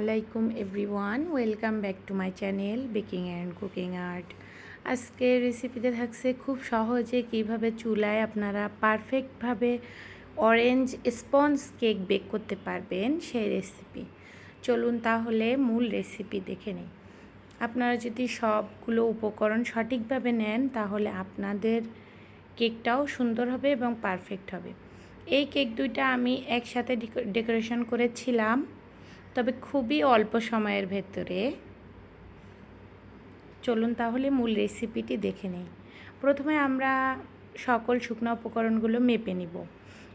আলাইকুম everyone, welcome back to my channel baking and cooking art. আজকে রেসিপিতে থাকছে খুব সহজে কীভাবে চুলায় আপনারা পারফেক্টভাবে অরেঞ্জ স্পঞ্জ কেক বেক করতে পারবেন সেই রেসিপি চলুন তাহলে মূল রেসিপি দেখে নিই। আপনারা যদি সবগুলো উপকরণ সঠিকভাবে নেন, তাহলে আপনাদের কেকটাও সুন্দর হবে এবং পারফেক্ট হবে। এই কেক দুইটা আমি একসাথে ডেকোরেশন করেছিলাম। তবে খুবই অল্প সময়ের ভেতরে। চলুন তাহলে মূল রেসিপিটি দেখে নিই। প্রথমে আমরা সকল শুকনো উপকরণগুলো মেপে নিব।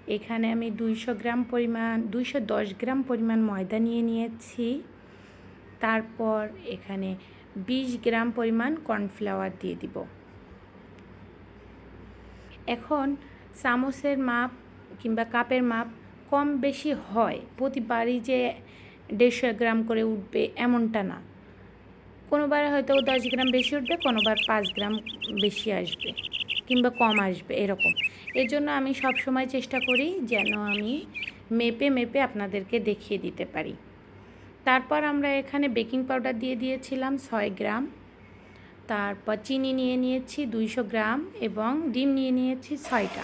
এখানে আমি দুইশো গ্রাম পরিমাণ, দুইশো দশ গ্রাম পরিমাণ ময়দা নিয়ে নিয়েছি। তারপর এখানে বিশ গ্রাম পরিমাণ কর্নফ্লাওয়ার দিয়ে দিব। এখন চামচের মাপ কিংবা কাপের মাপ কম বেশি হয়। প্রতিবারই যে দেড়শো গ্রাম করে উঠবে এমনটা না। কোনোবার হয়তো দশ গ্রাম বেশি উঠবে, কোনোবার পাঁচ গ্রাম বেশি আসবে কিংবা কম আসবে এরকম। এর জন্য আমি সব সময় চেষ্টা করি যেন আমি মেপে মেপে আপনাদেরকে দেখিয়ে দিতে পারি। তারপর আমরা এখানে বেকিং পাউডার দিয়ে দিয়েছিলাম ছয় গ্রাম। তারপর চিনি নিয়ে নিয়েছি দুইশো গ্রাম এবং ডিম নিয়ে নিয়েছি ছয়টা।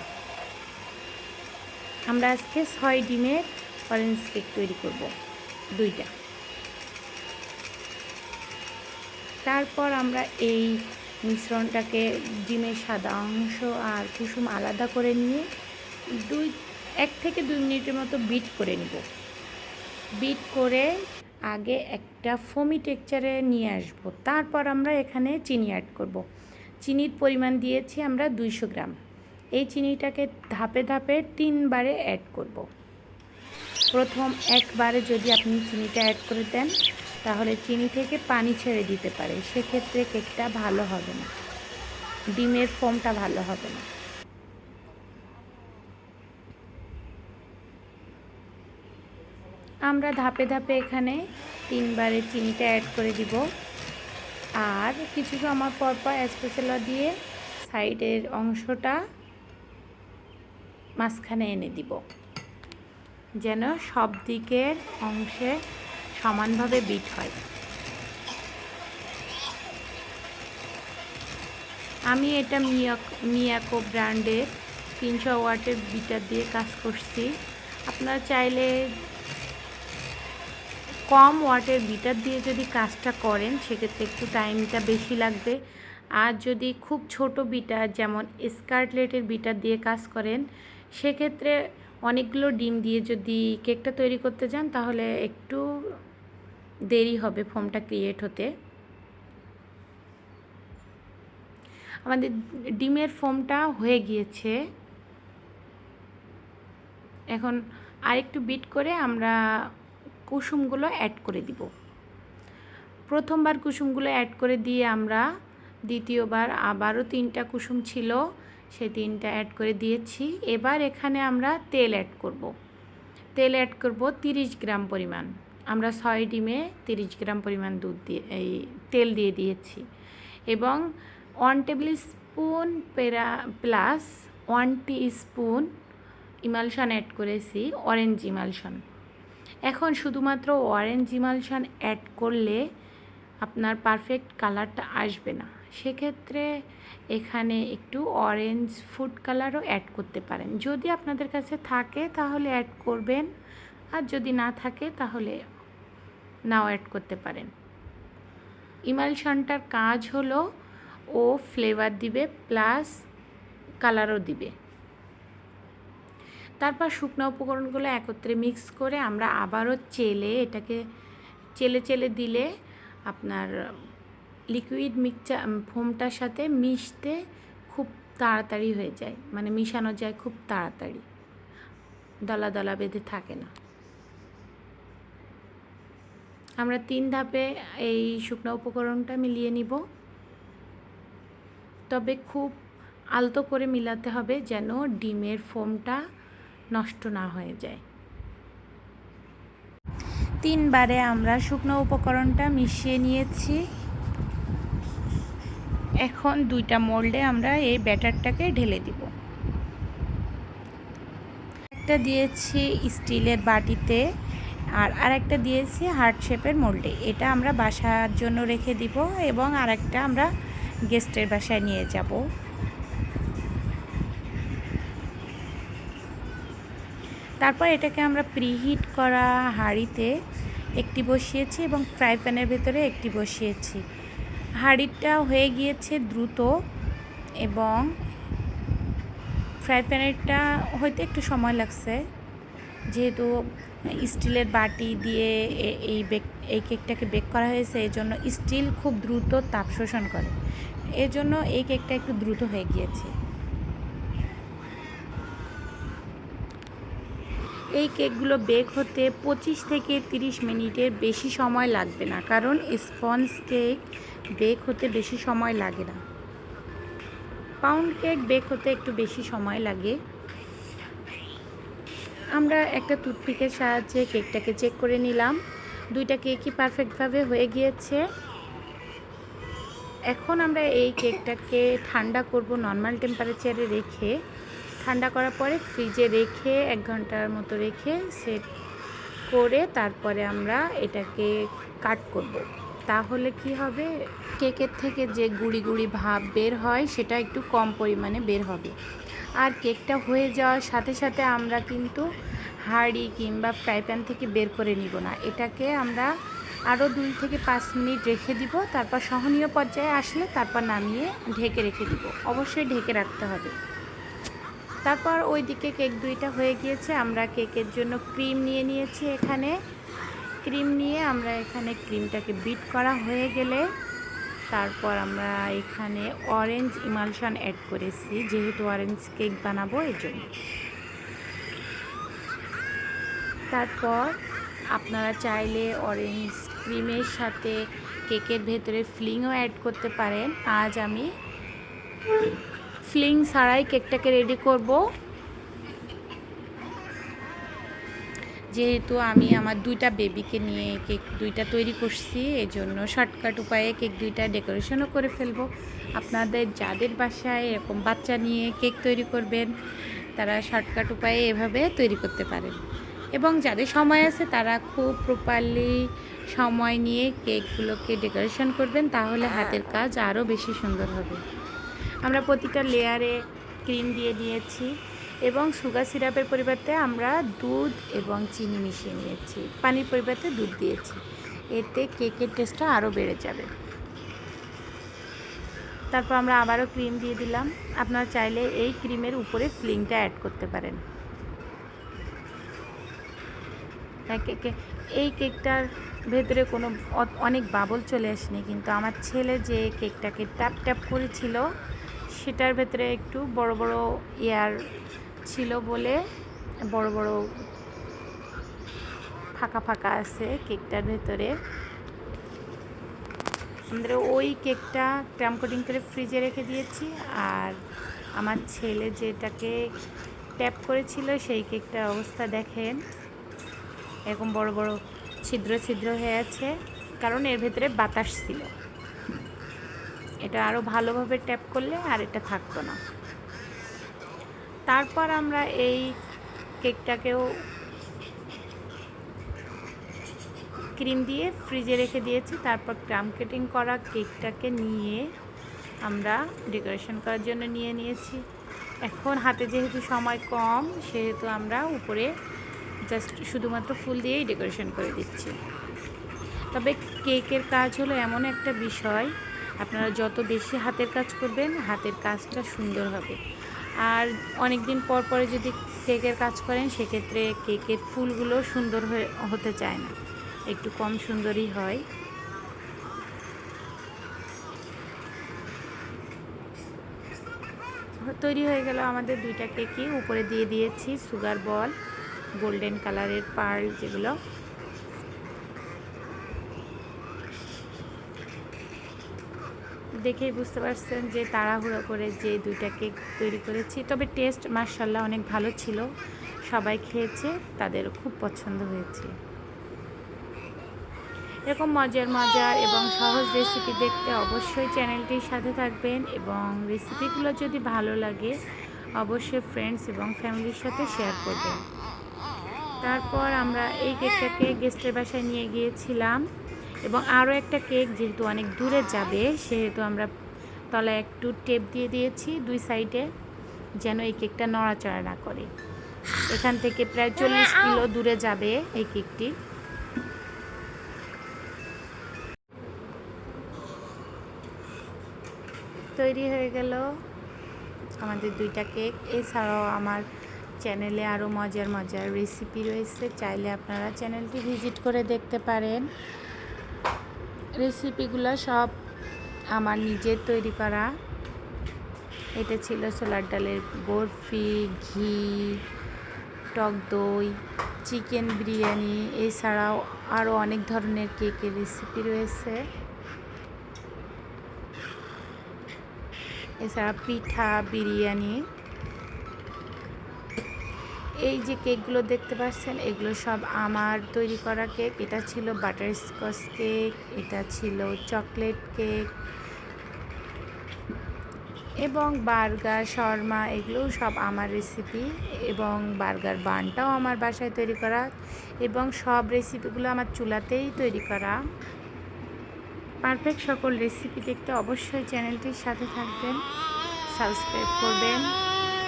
আমরা আজকে ছয় ডিমের অরেঞ্জ কেক তৈরি করব। দুইটা। তারপর আমরা এই মিশ্রণটাকে ডিমের সাদা অংশ আর কুসুম আলাদা করে নিয়ে দুই, এক থেকে দুই মিনিটের মতো বিট করে নিব। বিট করে আগে একটা ফোমি টেক্সচারে নিয়ে আসব। তারপর আমরা এখানে চিনি অ্যাড করব। চিনির পরিমাণ দিয়েছি আমরা দুইশো গ্রাম। এই চিনিটাকে ধাপে ধাপে তিনবারে অ্যাড করব। প্রথম একবারে যদি আপনি চিনিটা অ্যাড করে দেন, তাহলে চিনি থেকে পানি ছেড়ে দিতে পারে। সেক্ষেত্রে কেকটা ভালো হবে না। ডিমের ফোমটা ভালো হবে না। আমরা ধাপে ধাপে এখানে তিনবারে চিনিটা অ্যাড করে দিব। আর কিছু সময় পর পর অ্যাসপেসেলা দিয়ে সাইডের অংশটা মাঝখানে এনে দিব। যেন সব দিকের অংশে সমানভাবে বিট হয়। আমি এটা মিয়াক মিয়াকো ব্র্যান্ডের তিনশো ওয়াটের বিটার দিয়ে কাজ করছি। আপনারা চাইলে কম ওয়াটের বিটার দিয়ে যদি কাজটা করেন, সেক্ষেত্রে একটু টাইমটা বেশি লাগবে। আর যদি খুব ছোট বিটার, যেমন স্কার্টলেটের বিটার দিয়ে কাজ করেন, সেক্ষেত্রে অনেকগুলো ডিম দিয়ে যদি কেকটা তৈরি করতে যান, তাহলে একটু দেরি হবে ফোমটা ক্রিয়েট হতে। আমাদের ডিমের ফোমটা হয়ে গিয়েছে। এখন আরেকটু বিট করে আমরা কুসুমগুলো অ্যাড করে দিব। প্রথমবার কুসুমগুলো অ্যাড করে দিয়ে আমরা দ্বিতীয়বার আবারও তিনটা কুসুম ছিল। সে তিনটা অ্যাড করে দিয়েছি। এবার এখানে আমরা তেল অ্যাড করব। তেল অ্যাড করব তিরিশ গ্রাম পরিমাণ। আমরা ছয় ডিমে তিরিশ গ্রাম পরিমাণ দুধ দিয়ে, এই তেল দিয়ে দিয়েছি। এবং one table spoon পেরা plus one teaspoon emulsion add করেছি অরেঞ্জ ইমালশন এখন শুধুমাত্র অরেঞ্জ ইমালশন অ্যাড করলে আপনার পারফেক্ট কালারটা আসবে না। সেক্ষেত্রে এখানে একটু অরেঞ্জ ফুড কালারও অ্যাড করতে পারেন। যদি আপনাদের কাছে থাকে তাহলে অ্যাড করবেন, আর যদি না থাকে তাহলে নাও অ্যাড করতে পারেন। ইমালশনটার কাজ হলো ও ফ্লেভার দিবে প্লাস কালারও দিবে। তারপর শুকনো উপকরণগুলো একত্রে মিক্স করে আমরা আবারও চেলে এটাকে, চেলে চেলে দিলে আপনার লিকুইড মিক্সচার ফোমটার সাথে মিশতে খুব তাড়াতাড়ি হয়ে যায়। মানে মিশানো যায় খুব তাড়াতাড়ি। দলা দলা বেঁধে থাকে না। আমরা তিন ধাপে এই শুকনো উপকরণটা মিলিয়ে নিব। তবে খুব আলতো করে মিলাতে হবে যেন ডিমের ফোমটা নষ্ট না হয়ে যায়। তিনবারে আমরা শুকনো উপকরণটা মিশিয়ে নিয়েছি। এখন দুইটা মোল্ডে আমরা এই ব্যাটারটাকে ঢেলে দিব। একটা দিয়েছি স্টিলের বাটিতে আর আরেকটা দিয়েছি হার্ট শেপের মোল্ডে। এটা আমরা বাসার জন্য রেখে দিব এবং আরেকটা আমরা গেস্টের বাসায় নিয়ে যাব। তারপর এটাকে আমরা প্রিহিট করা হাঁড়িতে একটি বসিয়েছি এবং ফ্রাই প্যানের ভেতরে একটি বসিয়েছি। হাঁড়িটা হয়ে গিয়েছে দ্রুত এবং ফ্রাই প্যানেরটা হয়তো একটু সময় লাগছে। যেহেতু স্টিলের বাটি দিয়ে এই বেক, এই কেকটাকে বেক করা হয়েছে এই জন্য স্টিল খুব দ্রুত তাপ শোষণ করে। এজন্য জন্য এই কেকটা একটু দ্রুত হয়ে গিয়েছে। এই কেকগুলো বেক হতে পঁচিশ থেকে তিরিশ মিনিটের বেশি সময় লাগবে না, কারণ স্পঞ্জ কেক বেক হতে বেশি সময় লাগে না। পাউন্ড কেক বেক হতে একটু বেশি সময় লাগে। আমরা একটা টুথপিকের সাহায্যে কেকটাকে চেক করে নিলাম। দুইটা কেকই পারফেক্টভাবে হয়ে গিয়েছে। এখন আমরা এই কেকটাকে ঠান্ডা করব, নর্মাল টেম্পারেচারে রেখে ঠান্ডা করার পরে ফ্রিজে রেখে এক ঘণ্টার মতো রেখে সেট করে তারপরে আমরা এটাকে কাট করব। তাহলে কি হবে? কেকের থেকে যে গুড়ি গুড়ি ভাব বের হয়, সেটা একটু কম পরিমাণে বের হবে। আর কেকটা হয়ে যাওয়ার সাথে সাথে আমরা কিন্তু হাঁড়ি কিংবা ফ্রাই প্যান থেকে বের করে নিব না। এটাকে আমরা আরও দুই থেকে পাঁচ মিনিট রেখে দিব, তারপর সহনীয় পর্যায়ে আসলে তারপর নামিয়ে ঢেকে রেখে দিব। অবশ্যই ঢেকে রাখতে হবে। তারপর ওই দিকে কেক দুইটা হয়ে গিয়েছে। আমরা কেকের জন্য ক্রিম নিয়ে নিয়েছি এখানে। ক্রিম নিয়ে আমরা এখানে ক্রিমটাকে বিট করা হয়ে গেলে তারপর আমরা এখানে অরেঞ্জ ইমালশন অ্যাড করেছি, যেহেতু অরেঞ্জ কেক বানাবো এই জন্য তারপর আপনারা চাইলে অরেঞ্জ ক্রিমের সাথে কেকের ভেতরে ফিলিংও অ্যাড করতে পারেন। আজ আমি ফিলিং ছাড়াই কেকটাকে রেডি করব। যেহেতু আমি আমার দুইটা বেবিকে নিয়ে কেক দুইটা তৈরি করছি এই জন্য শর্টকাট উপায়ে কেক দুইটা ডেকোরেশনও করে ফেলব। আপনাদের যাদের বাসায় এরকম বাচ্চা নিয়ে কেক তৈরি করবেন, তারা শর্টকাট উপায়ে এভাবে তৈরি করতে পারেন। এবং যাদের সময় আছে, তারা খুব প্রপারলি সময় নিয়ে কেকগুলোকে ডেকোরেশন করবেন, তাহলে হাতের কাজ আরও বেশি সুন্দর হবে। আমরা প্রতিটা লেয়ারে ক্রিম দিয়ে নিয়েছি এবং সুগার সিরাপের পরিবর্তে আমরা দুধ এবং চিনি মিশিয়ে নিয়েছি। পানির পরিবর্তে দুধ দিয়েছি। এতে কেকের টেস্টটা আরও বেড়ে যাবে। তারপর আমরা আবারও ক্রিম দিয়ে দিলাম। আপনারা চাইলে এই ক্রিমের উপরে ফিলিংটা অ্যাড করতে পারেন। হ্যাঁ, কেকে এই কেকটার ভেতরে কোনো অনেক বাবল চলে আসেনি কিন্তু আমার ছেলে যে কেকটাকে ট্যাপ ট্যাপ করেছিল সেটার ভেতরে একটু বড় বড় ইয়ার ছিল বলে বড় বড় ফাঁকা ফাঁকা আছে কেকটার ভেতরে। আমাদের ওই কেকটা ক্র্যাম কোটিং করে ফ্রিজে রেখে দিয়েছি আর আমার ছেলে যেটাকে ট্যাপ করেছিল সেই কেকটার অবস্থা দেখেন। এরকম বড় বড় ছিদ্র ছিদ্র হয়ে আছে, কারণ এর ভেতরে বাতাস ছিল। এটা আরও ভালোভাবে ট্যাপ করলে আর এটা থাকতো না। তারপর আমরা এই কেকটাকেও ক্রিম দিয়ে ফ্রিজে রেখে দিয়েছি। তারপর ক্রাম কেটিং করা কেকটাকে নিয়ে আমরা ডেকোরেশন করার জন্য নিয়ে নিয়েছি। এখন হাতে যেহেতু সময় কম, সেহেতু আমরা উপরে জাস্ট শুধুমাত্র ফুল দিয়েই ডেকোরেশন করে দিচ্ছি। তবে কেকের কাজ হলো এমন একটা বিষয় আপনারা যত বেশি হাতের কাজ করবেন, হাতের কাজটা সুন্দর হবে। আর অনেক দিন পর পরে যদি কেকের কাজ করেন, সেক্ষেত্রে কেকের ফুলগুলো সুন্দর হয়ে, হতে চায় না। একটু কম সুন্দরই হয়। তৈরি হয়ে গেল আমাদের দুইটা কেকই। উপরে দিয়ে দিয়েছি সুগার বল, গোল্ডেন কালারের পার্ল যেগুলো। দেখেই বুঝতে পারছেন যে তাড়াহুড়ো করে যে দুইটা কেক তৈরি করেছি। তবে টেস্ট মার্শাল্লাহ অনেক ভালো ছিল। সবাই খেয়েছে তাদের খুব পছন্দ হয়েছে। এরকম মজার মজার এবং সহজ রেসিপি দেখতে অবশ্যই চ্যানেলটির সাথে থাকবেন এবং রেসিপিগুলো যদি ভালো লাগে, অবশ্যই ফ্রেন্ডস এবং ফ্যামিলির সাথে শেয়ার করবেন। তারপর আমরা এই কেকটাকে গেস্টের বাসায় নিয়ে গিয়েছিলাম। এবং আরও একটা কেক যেহেতু অনেক দূরে যাবে, সেহেতু আমরা তলায় একটু টেপ দিয়ে দিয়েছি দুই সাইডে যেন এই কেকটা নড়াচড়া না করে। এখান থেকে প্রায় চল্লিশ কিলো দূরে যাবে এই কেকটি। তৈরি হয়ে গেল আমাদের দুইটা কেক। এছাড়াও আমার চ্যানেলে আরও মজার মজার রেসিপি রয়েছে, চাইলে আপনারা চ্যানেলটি ভিজিট করে দেখতে পারেন। রেসিপিগুলো সব আমার নিজের তৈরি করা। এটা ছিল সোলার ডালের বরফি, ঘি, টক দই, চিকেন বিরিয়ানি, এছাড়াও আরও অনেক ধরনের কেকের রেসিপি রয়েছে। এছাড়া পিঠা, বিরিয়ানি এই যে কেকগুলো দেখতে পাচ্ছেন, এগুলো সব আমার তৈরি করা কেক। এটা ছিল বাটার স্কচ কেক, এটা ছিল চকলেট কেক এবং বার্গার, শর্মা, এগুলোও সব আমার রেসিপি এবং বার্গার বানটাও আমার বাসায় তৈরি করা এবং সব রেসিপিগুলো আমার চুলাতেই তৈরি করা। পারফেক্ট সকল রেসিপি দেখতে অবশ্যই চ্যানেলটির সাথে থাকবেন সাবস্ক্রাইব করবেন।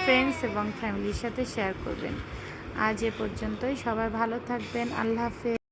ফ্রেন্ডস এবং ফ্যামিলির সাথে শেয়ার করবেন। আজ এ পর্যন্তই। সবাই ভালো থাকবেন। আল্লাহ হাফেজ।